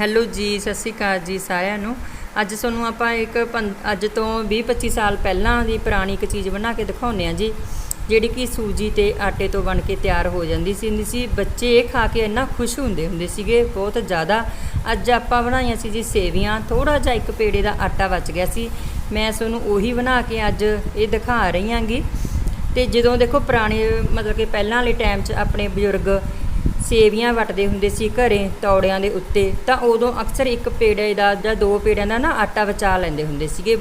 Hello ਜੀ, ਸਤਿ ਸ਼੍ਰੀ ਅਕਾਲ ਜੀ ਸਾਰਿਆਂ ਨੂੰ। ਅੱਜ ਤੁਹਾਨੂੰ ਆਪਾਂ ਇੱਕ ਪੰ- ਅੱਜ ਤੋਂ 20-25 ਸਾਲ ਪਹਿਲਾਂ ਦੀ ਪੁਰਾਣੀ ਇੱਕ ਚੀਜ਼ ਬਣਾ ਕੇ ਦਿਖਾਉਂਦੇ ਆ ਜੀ, ਜਿਹੜੀ ਕਿ ਸੂਜੀ ਤੇ ਆਟੇ ਤੋਂ ਬਣ ਕੇ ਤਿਆਰ ਹੋ ਜਾਂਦੀ ਸੀ। ਹੁੰਦੀ ਸੀ, ਬੱਚੇ ਇਹ ਖਾ ਕੇ ਇੰਨਾ ਖੁਸ਼ ਹੁੰਦੇ ਹੁੰਦੇ ਸੀਗੇ, ਬਹੁਤ ਜ਼ਿਆਦਾ। ਅੱਜ ਆਪਾਂ ਬਣਾਈਆਂ ਸੀ ਜੀ ਸੇਵੀਆਂ ਥੋੜਾ ਜਿਹਾ ਇੱਕ ਪੇੜੇ ਦਾ ਆਟਾ ਬਚ ਗਿਆ ਸੀ। ਮੈਂ ਤੁਹਾਨੂੰ ਉਹੀ ਬਣਾ ਕੇ ਅੱਜ ਇਹ ਦਿਖਾ ਰਹੀ ਆਂਗੀ ਤੇ ਜਦੋਂ ਦੇਖੋ ਪੁਰਾਣੇ, ਮਤਲਬ ਕਿ ਪਹਿਲਾਂ ਵਾਲੇ ਟਾਈਮ 'ਚ ਆਪਣੇ ਬਜ਼ੁਰਗ ਸੇਵੀਆਂ ਵੱਟਦੇ ਹੁੰਦੇ ਸੀ ਘਰੇ ਤੌੜਿਆਂ ਦੇ ਉੱਤੇ, ਤਾਂ ਉਦੋਂ ਅਕਸਰ ਇੱਕ ਪੇੜੇ ਦਾ ਜਾਂ ਦੋ ਪੇੜਿਆਂ ਦਾ ਨਾ ਆਟਾ ਬਚਾ ਲੈਂਦੇ ਹੁੰਦੇ ਸੀਗੇ।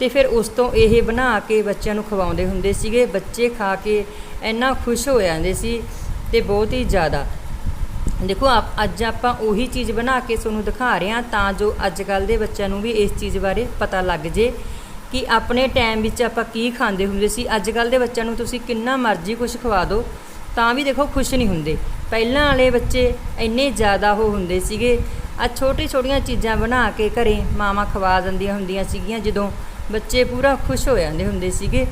ਤੇ ਫਿਰ ਉਸ ਤੋਂ ਇਹ ਬਣਾ ਕੇ ਬੱਚਿਆਂ ਨੂੰ ਖਵਾਉਂਦੇ ਹੁੰਦੇ ਸੀਗੇ। ਬੱਚੇ ਖਾ ਕੇ ਇੰਨਾ ਖੁਸ਼ ਹੋ ਜਾਂਦੇ ਸੀ ਤੇ ਬਹੁਤ ਹੀ ਜ਼ਿਆਦਾ। ਦੇਖੋ, ਆਪ- ਅੱਜ ਆਪਾਂ ਉਹੀ ਚੀਜ਼ ਬਣਾ ਕੇ ਤੁਹਾਨੂੰ ਦਿਖਾ ਰਹੇ ਹਾਂ ਤਾਂ ਜੋ ਅੱਜ ਕੱਲ ਦੇ ਬੱਚਿਆਂ ਨੂੰ ਵੀ ਇਸ ਚੀਜ਼ ਬਾਰੇ ਪਤਾ ਲੱਗ ਜੇ ਕਿ ਆਪਣੇ ਟਾਈਮ ਵਿੱਚ ਆਪਾਂ ਕੀ ਖਾਂਦੇ ਹੁੰਦੇ ਸੀ। ਅੱਜ ਕੱਲ ਦੇ ਬੱਚਿਆਂ ਨੂੰ ਤੁਸੀਂ ਕਿੰਨਾ ਮਰਜ਼ੀ ਕੁਝ ਖਵਾ ਦਿਓ। ਤਾਂ ਵੀ ਦੇਖੋ ਖੁਸ਼ ਨਹੀਂ ਹੁੰਦੇ। ਪਹਿਲਾਂ ਵਾਲੇ ਬੱਚੇ ਇੰਨੇ ਜ਼ਿਆਦਾ ਉਹ ਹੁੰਦੇ ਸੀਗੇ। ਆ ਛੋਟੀ ਛੋਟੀਆਂ ਚੀਜ਼ਾਂ ਬਣਾ ਕੇ ਘਰੇ ਮਾਵਾਂ ਖਵਾ ਦਿੰਦੀਆਂ ਹੁੰਦੀਆਂ ਸੀਗੀਆਂ, ਜਦੋਂ ਬੱਚੇ ਪੂਰਾ ਖੁਸ਼ ਹੋ ਜਾਂਦੇ ਹੁੰਦੇ ਸੀਗੇ।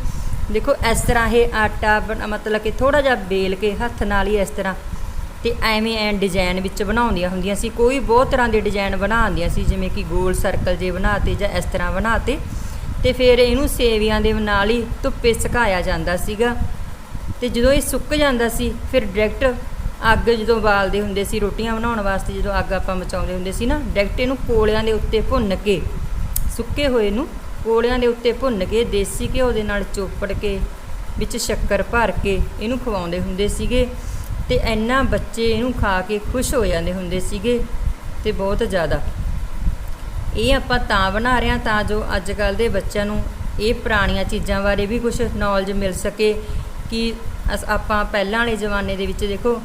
ਦੇਖੋ, ਇਸ ਤਰ੍ਹਾਂ ਇਹ ਆਟਾ ਬਣ- ਮਤਲਬ ਕਿ ਥੋੜਾ ਜਿਹਾ ਬੇਲ ਕੇ ਹੱਥ ਨਾਲ ਹੀ ਇਸ ਤਰ੍ਹਾਂ ਤੇ ਐਵੇਂ ਐਂ ਡਿਜ਼ਾਈਨ ਵਿੱਚ ਬਣਾਉਂਦੀਆਂ ਹੁੰਦੀਆਂ ਸੀ। ਕੋਈ ਬਹੁਤ ਤਰ੍ਹਾਂ ਦੇ ਡਿਜ਼ਾਈਨ ਬਣਾਉਂਦੀਆਂ ਸੀ, ਜਿਵੇਂ ਕਿ ਗੋਲ ਸਰਕਲ ਜੇ ਬਣਾਤੇ ਜਾਂ ਇਸ ਤਰ੍ਹਾਂ ਬਣਾਤੇ ਤੇ ਫਿਰ ਇਹਨੂੰ ਸੇਵੀਆਂ ਦੇ ਨਾਲ ਹੀ ਧੁੱਪੇ ਸੁਕਾਇਆ ਜਾਂਦਾ ਸੀਗਾ। ਤੇ ਜਦੋਂ ਇਹ ਸੁੱਕ ਜਾਂਦਾ ਸੀ, ਫਿਰ ਡਾਇਰੈਕਟ ਅੱਗ ਜਦੋਂ ਬਾਲਦੇ ਹੁੰਦੇ ਸੀ, ਰੋਟੀਆਂ ਬਣਾਉਣ ਵਾਸਤੇ ਜਦੋਂ ਅੱਗ ਆਪਾਂ ਮਚਾਉਂਦੇ ਹੁੰਦੇ ਸੀ ਨਾ ਡਾਇਰੈਕਟ ਇਹਨੂੰ ਕੋਲਿਆਂ ਦੇ ਉੱਤੇ ਭੁੰਨ ਕੇ, ਸੁੱਕੇ ਹੋਏ ਨੂੰ ਕੋਲਿਆਂ ਦੇ ਉੱਤੇ ਭੁੰਨ ਕੇ, ਦੇਸੀ ਘਿਓ ਦੇ ਨਾਲ ਚੋਪੜ ਕੇ, ਵਿੱਚ ਸ਼ੱਕਰ ਭਰ ਕੇ ਇਹਨੂੰ ਖਵਾਉਂਦੇ ਹੁੰਦੇ ਸੀਗੇ ਤੇ ਇੰਨਾ ਬੱਚੇ ਇਹਨੂੰ ਖਾ ਕੇ ਖੁਸ਼ ਹੋ ਜਾਂਦੇ ਹੁੰਦੇ ਸੀਗੇ ਤੇ ਬਹੁਤ ਜ਼ਿਆਦਾ। ਇਹ ਆਪਾਂ ਤਾਂ ਬਣਾ ਰਹੇ ਹਾਂ ਤਾਂ ਜੋ ਅੱਜ ਕੱਲ ਦੇ ਬੱਚਿਆਂ ਨੂੰ ਇਹ ਪੁਰਾਣੀਆਂ ਚੀਜ਼ਾਂ ਬਾਰੇ ਵੀ ਕੁਝ ਨੌਲੇਜ ਮਿਲ ਸਕੇ ਕਿ ਅਸ- ਆਪਾਂ ਪਹਿਲਾਂ ਵਾਲੇ ਜ਼ਮਾਨੇ ਦੇ ਵਿੱਚ ਦੇਖੋ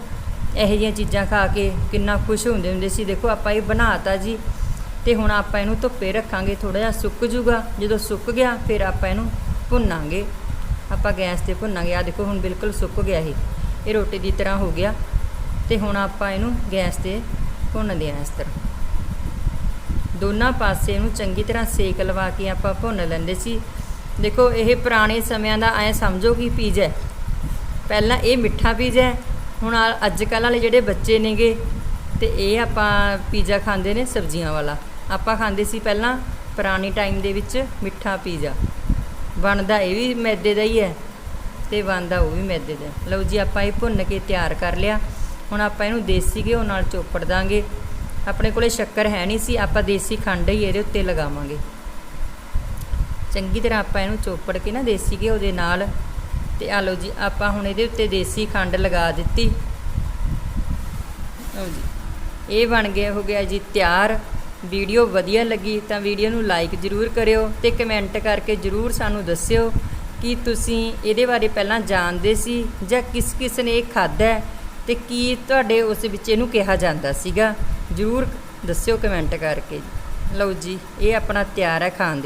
ਇਹੋ ਜਿਹੀਆਂ ਚੀਜ਼ਾਂ ਖਾ ਕੇ ਕਿੰਨਾ ਖੁਸ਼ ਹੁੰਦੇ ਹੁੰਦੇ ਸੀ। ਦੇਖੋ, ਆਪਾਂ ਇਹ ਬਣਾਤਾ ਜੀ। ਤੇ ਹੁਣ ਆਪਾਂ ਇਹਨੂੰ ਧੁੱਪੇ ਰੱਖਾਂਗੇ ਥੋੜਾ ਜਿਹਾ ਸੁੱਕ ਜੂਗਾ। ਜਦੋਂ ਸੁੱਕ ਗਿਆ, ਫਿਰ ਆਪਾਂ ਇਹਨੂੰ ਭੁੰਨਾਂਗੇ। ਆਪਾਂ ਗੈਸ ਤੇ ਭੁੰਨਾਂਗੇ। ਆ ਦੇਖੋ, ਹੁਣ ਬਿਲਕੁਲ ਸੁੱਕ ਗਿਆ ਇਹ। ਇਹ ਰੋਟੀ ਦੀ ਤਰ੍ਹਾਂ ਹੋ ਗਿਆ। ਤੇ ਹੁਣ ਆਪਾਂ ਇਹਨੂੰ ਗੈਸ ਤੇ ਭੁੰਨਦੇ ਹਾਂ ਇਸ ਤਰ੍ਹਾਂ। ਦੋਨਾਂ ਪਾਸੇ ਇਹਨੂੰ ਚੰਗੀ ਤਰ੍ਹਾਂ ਸੇਕ ਲਵਾ ਕੇ ਆਪਾਂ ਭੁੰਨ ਲੈਂਦੇ ਸੀ। ਦੇਖੋ, ਇਹ ਪੁਰਾਣੇ ਸਮਿਆਂ ਦਾ ਐ ਸਮਝੋ ਕਿ ਪੀਜ਼ਾ ਹੈ। ਪਹਿਲਾਂ ਇਹ ਮਿੱਠਾ ਪੀਜ਼ਾ ਹੈ, ਹੁਣ ਆ- ਅੱਜ ਕੱਲ੍ਹ ਵਾਲੇ ਜਿਹੜੇ ਬੱਚੇ ਨੇਗੇ ਤੇ ਇਹ ਆਪਾਂ ਪੀਜ਼ਾ ਖਾਂਦੇ ਨੇ ਸਬਜ਼ੀਆਂ ਵਾਲਾ। ਆਪਾਂ ਖਾਂਦੇ ਸੀ ਪਹਿਲਾਂ ਪੁਰਾਣੇ ਟਾਈਮ ਦੇ ਵਿੱਚ ਮਿੱਠਾ ਪੀਜ਼ਾ। ਬਣਦਾ ਇਹ ਵੀ ਮੈਦੇ ਦਾ ਹੀ ਹੈ ਤੇ ਬਣਦਾ ਉਹ ਵੀ ਮੈਦੇ ਦਾ। ਲਓ ਜੀ ਆਪਾਂ ਇਹ ਭੁੰਨ ਕੇ ਤਿਆਰ ਕਰ ਲਿਆ। ਹੁਣ ਆਪਾਂ ਇਹਨੂੰ ਦੇਸੀ ਘਿਓ ਨਾਲ ਚੋਪੜ ਦਾਂਗੇ। ਆਪਣੇ ਕੋਲੇ ਸ਼ੱਕਰ ਹੈ ਨਹੀਂ ਸੀ ਆਪਾਂ ਦੇਸੀ ਖੰਡ ਹੀ ਇਹਦੇ ਉੱਤੇ ਲਗਾਵਾਂਗੇ। ਚੰਗੀ ਤਰ੍ਹਾਂ ਆਪਾਂ ਇਹਨੂੰ ਚੋਪੜ ਕੇ ਨਾ ਦੇਸੀ ਘਿਓ ਦੇ ਨਾਲ ਤੇ ਆ ਲਓ ਜੀ, ਆਪਾਂ ਹੁਣ ਇਹਦੇ ਉੱਤੇ ਦੇਸੀ ਖੰਡ ਲਗਾ ਦਿੱਤੀ। ਲਓ ਜੀ, ਇਹ ਬਣ ਗਿਆ, ਹੋ ਗਿਆ ਜੀ ਤਿਆਰ। ਵੀਡੀਓ ਵਧੀਆ ਲੱਗੀ ਤਾਂ ਵੀਡੀਓ ਨੂੰ ਲਾਈਕ ਜ਼ਰੂਰ ਕਰਿਓ ਤੇ ਕਮੈਂਟ ਕਰਕੇ ਜ਼ਰੂਰ ਸਾਨੂੰ ਦੱਸਿਓ ਕਿ ਤੁਸੀਂ ਇਹਦੇ ਬਾਰੇ ਪਹਿਲਾਂ ਜਾਣਦੇ ਸੀ ਜਾਂ ਕਿਸ ਕਿਸ ਨੇ ਇਹ ਖਾਧਾ ਹੈ ਤੇ ਕੀ ਤੁਹਾਡੇ ਉਸ ਵਿੱਚ ਇਹਨੂੰ ਕਿਹਾ ਜਾਂਦਾ ਸੀਗਾ। ਜ਼ਰੂਰ ਦੱਸਿਓ ਕਮੈਂਟ ਕਰਕੇ। ਲਓ ਜੀ, ਇਹ ਆਪਣਾ ਤਿਆਰ ਹੈ ਖਾਣ ਦੇ